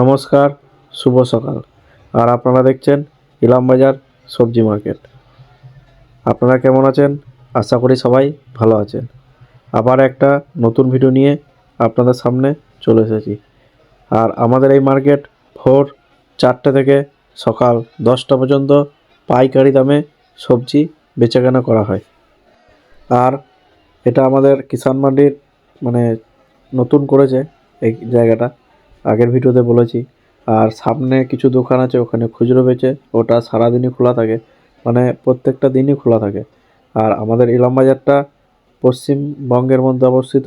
নমস্কার, শুভ সকাল। আর আপনারা দেখছেন ইলামবাজার সবজি মার্কেট। আপনারা কেমন আছেন? আশা করি সবাই ভালো আছেন। আবার একটা নতুন ভিডিও নিয়ে আপনাদের সামনে চলে এসেছি। আর আমাদের এই মার্কেট ভোর চারটে থেকে সকাল দশটা পর্যন্ত পাইকারি দামে সবজি বেচাকেনা করা হয়। আর এটা আমাদের কিষাণ মান্ডির মানে নতুন করেছে এই জায়গাটা। আগের ভিডিওতে বলেছি। আর সামনে কিছু দোকান আছে, ওখানে খুচরো বেচে, ওটা সারাদিনই খোলা থাকে। মানে প্রত্যেকটা দিনই খোলা থাকে। আর আমাদের ইলাম বাজারটা পশ্চিমবঙ্গের মধ্যে অবস্থিত,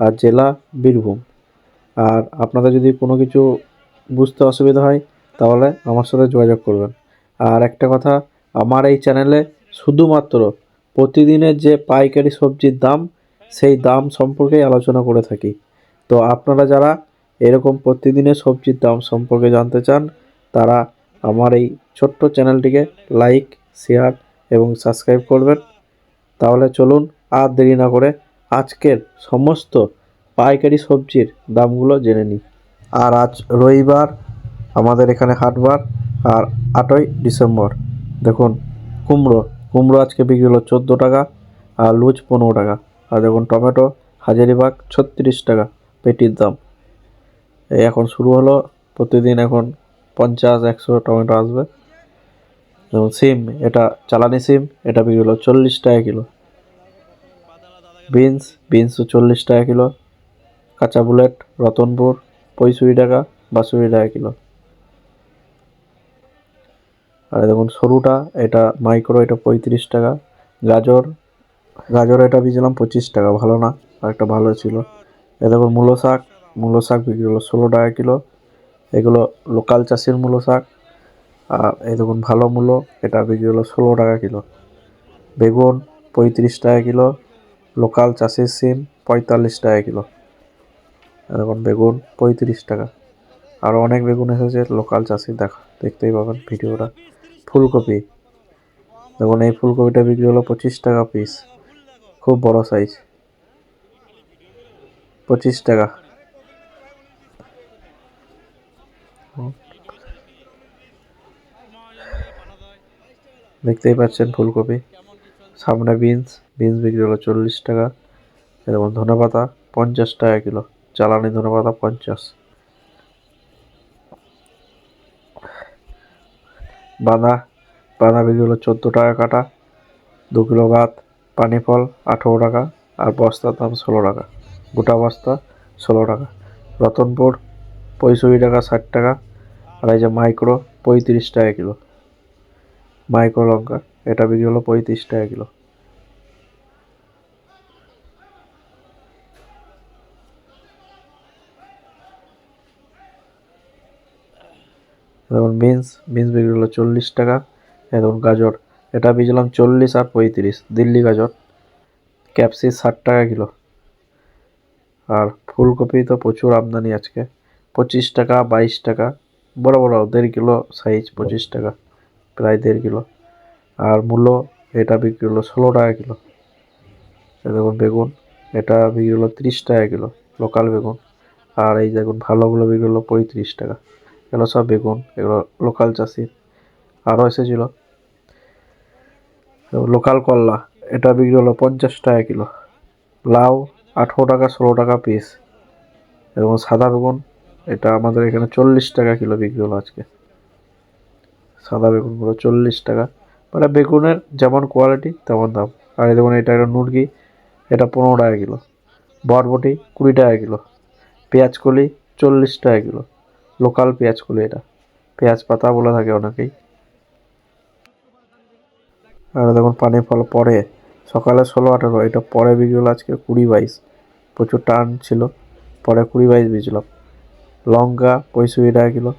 আর জেলা বীরভূম। আর আপনাদের যদি কোনো কিছু বুঝতে অসুবিধা হয়, তাহলে আমার সাথে যোগাযোগ করবেন। আর একটা কথা, আমার এই চ্যানেলে শুধুমাত্র প্রতিদিনের যে পাইকারি সবজির দাম, সেই দাম সম্পর্কেই আলোচনা করে থাকি। তো আপনারা যারা এরকম প্রতিদিনের সবজির দাম সম্পর্কে জানতে চান, তারা আমার এই ছোট্ট চ্যানেলটিকে লাইক, শেয়ার এবং সাবস্ক্রাইব করবেন। তাহলে চলুন আর দেরি না করে আজকের সমস্ত পাইকারি সবজির দামগুলো জেনে নিই। আর আজ রবিবার, আমাদের এখানে হাটবার আর আটই ডিসেম্বর। দেখুন, কুমড়ো কুমড়ো আজকে বিক্রি হলো চোদ্দ টাকা আর লুচ পনেরো টাকা। আর দেখুন, টমেটো, হাজারিবাগ ছত্রিশ টাকা, পেটির দাম। এখন শুরু হলো। প্রতিদিন এখন পঞ্চাশ, একশো টমেটো আসবে। যেমন সিম, এটা চালানি সিম, এটা বিক্রি হলো চল্লিশ টাকা কিলো। বিনস বিনসও চল্লিশ টাকা কিলো। কাঁচা বুলেট, রতনপুর, পঁয়ষট্টি টাকা, বাষট্টি টাকা কিলো। আর দেখুন সরুটা, এটা মাইক্রো, এটা পঁয়ত্রিশ টাকা। গাজর গাজর এটা বিয়েছিলাম পঁচিশ টাকা, ভালো না আর একটা ভালো ছিল। এ দেখুন মূলো শাক মূলো শাক বিক্রি হলো ষোলো টাকা কিলো। এগুলো লোকাল চাষির মূলো শাক। আর এই দেখুন ভালো মূলো, এটা বিক্রি হলো ষোলো টাকা কিলো। বেগুন পঁয়ত্রিশ টাকা কিলো, লোকাল চাষির সিম পঁয়তাল্লিশ টাকা কিলো। দেখুন বেগুন পঁয়ত্রিশ টাকা। আরও অনেক বেগুন এসেছে লোকাল চাষির দেখা, দেখতেই পাবেন ভিডিওটা। ফুলকপি, দেখুন এই ফুলকপিটা বিক্রি হলো পঁচিশ টাকা পিস খুব বড় সাইজ পঁচিশ টাকা। দেখতেই পাচ্ছেন ফুলকপি। সামনে বিনস বিনস বিক্রি হলো চল্লিশ টাকা। এরকম ধনেপাতা পঞ্চাশ টাকা কিলো, জ্বালানি ধনেপাতা পঞ্চাশ। বাঁধা বাঁধা বিক্রি হলো চোদ্দ টাকা কাটা, দু কিলো ভাত, পানি ফল আঠেরো টাকা, আর বস্তার দাম ষোলো টাকা। গোটা বস্তা ষোলো টাকা। রতনপুর পঁয়ষট্টি টাকা ষাট টাকা, আর এই যে মাইক্রো পঁয়ত্রিশ টাকা কিলো। মাইক্রো লঙ্কা। এটা বিক্রি হলো পঁয়ত্রিশ টাকা কিলো। দেখুন বিনস বিনস বিক্রি হলো চল্লিশ টাকা। দেখুন গাজর, এটা বেচলাম চল্লিশ আর পঁয়ত্রিশ। দিল্লি গাজর, ক্যাপসি ষাট টাকা কিলো। আর ফুলকপি তো প্রচুর আমদানি আজকে। পঁচিশ টাকা, বাইশ টাকা, বড় বড় দেড় কিলো সাইজ পঁচিশ টাকা। প্রায় দেড় কিলো। আর মূলো এটা বিক্রি হলো ষোলো টাকা কিলো। দেখুন বেগুন, এটা বিক্রি হলো তিরিশ টাকা কিলো, লোকাল বেগুন। আর এই দেখুন ভালোগুলো বিক্রি হলো পঁয়ত্রিশ টাকা। এগুলো সব বেগুন, এগুলো লোকাল চাষির আরও এসেছিল। লোকাল করলা, এটা বিক্রি হলো পঞ্চাশ টাকা কিলো। লাউ আঠেরো টাকা, ষোলো টাকা পিস এবং সাদা বেগুন, এটা আমাদের এখানে চল্লিশ টাকা কিলো বিক্রি হলো আজকে। সাদা বেগুনগুলো চল্লিশ টাকা। মানে বেগুনের যেমন কোয়ালিটি তেমন দাম। আর দেখুন, এটা একটা মুরগি, এটা পনেরো টাকা কিলো। বরবটি কুড়ি টাকা কিলো। পেঁয়াজ কলি চল্লিশ টাকা কিলো। লোকাল পেঁয়াজ কলি এটা। পেঁয়াজ পাতা বলে থাকে অনেকেই। আর দেখুন পানি ফল পরে। সকালে ষোলো আঠেরো, এটা পরে হলো আজকে কুড়ি বাইশ। প্রচুর টান ছিল। পরে কুড়ি বাইশ বেচলাম লঙ্কা পঁয়ষট্টি টাকা কিলো।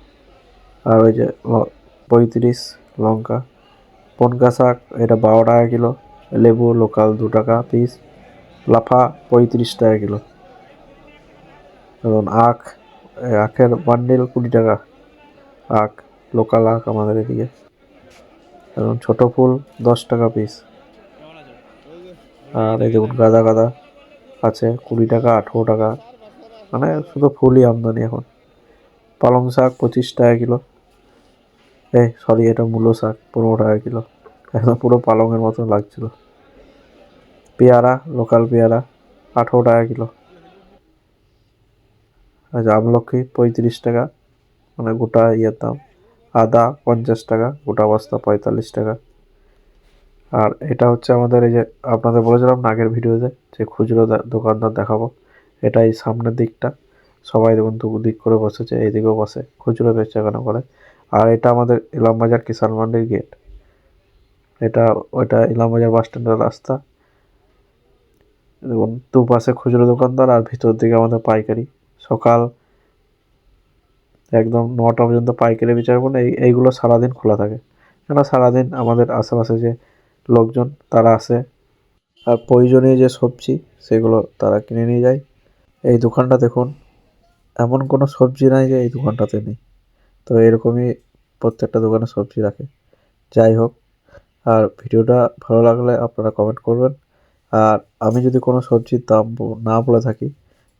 আর ওই যে পঁয়ত্রিশ, লঙ্কা পনকা শাক এটা বারো টাকা কিলো, লেবু, লোকাল দু টাকা পিস লাফা পঁয়ত্রিশ টাকা কিলো। এবং আখ আখের বান্ডিল কুড়ি টাকা, আখ, লোকাল আখ আমাদের এদিকে। এবং ছোটো ফুল দশ টাকা পিস আর এই দেখুন গাদা গাদা আছে কুড়ি টাকা, আঠেরো টাকা মানে শুধু ফুলই আমদানি এখন। পালং শাক পঁচিশ টাকা কিলো। এই সরি এটা মূলো শাক, পনেরো টাকা কিলো। একদম পুরো পালংয়ের মতন লাগছিল। পেয়ারা লোকাল পেয়ারা, আঠেরো টাকা কিলো। আচ্ছা আমলকি পঁয়ত্রিশ টাকা মানে গোটা ইয়ের দাম। আদা পঞ্চাশ টাকা, গোটা বস্তা পঁয়তাল্লিশ টাকা। আর এটা হচ্ছে আমাদের এই যে, আপনাদের বলেছিলাম না আগের ভিডিওতে যে খুচরো দোকানদার দেখাবো। এটা এই সামনের দিকটা। সবাই দু দিক করে বসেছে, এইদিকেও বসে। খুচরো বেচাকেনা করে। আর এটা আমাদের ইলামবাজার কিষান মান্ডির গেট এটা, ওইটা ইলামবাজার বাস স্ট্যান্ডের রাস্তা। দেখুন, দুপাশে খুচরো দোকানদার আর ভিতর দিকে আমাদের পাইকারি। সকাল একদম নটা পর্যন্ত পাইকারি বিচার করুন, এই, এইগুলো সারাদিন খোলা থাকে। কেন সারাদিন আমাদের আশেপাশে যে লোকজন, তারা আসে। আর প্রয়োজনীয় যে সবজি, সেগুলো তারা কিনে নিয়ে যায়। এই দোকানটা দেখুন, এমন কোনো সবজি নাই যে এই দোকানটাতে নেই। তো এরকমই প্রত্যেকটা দোকানে সবজি রাখে। যাই হোক, আর ভিডিওটা ভালো লাগলে আপনারা কমেন্ট করবেন। আর আমি যদি কোনো সবজির দাম না বলে থাকি,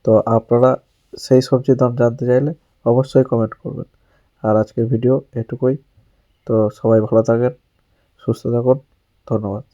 তো আপনারা সেই সবজির দাম জানতে চাইলে অবশ্যই কমেন্ট করবেন। আর আজকের ভিডিও এটুকুই। তো সবাই ভালো থাকেন, সুস্থ থাকুন। ধন্যবাদ।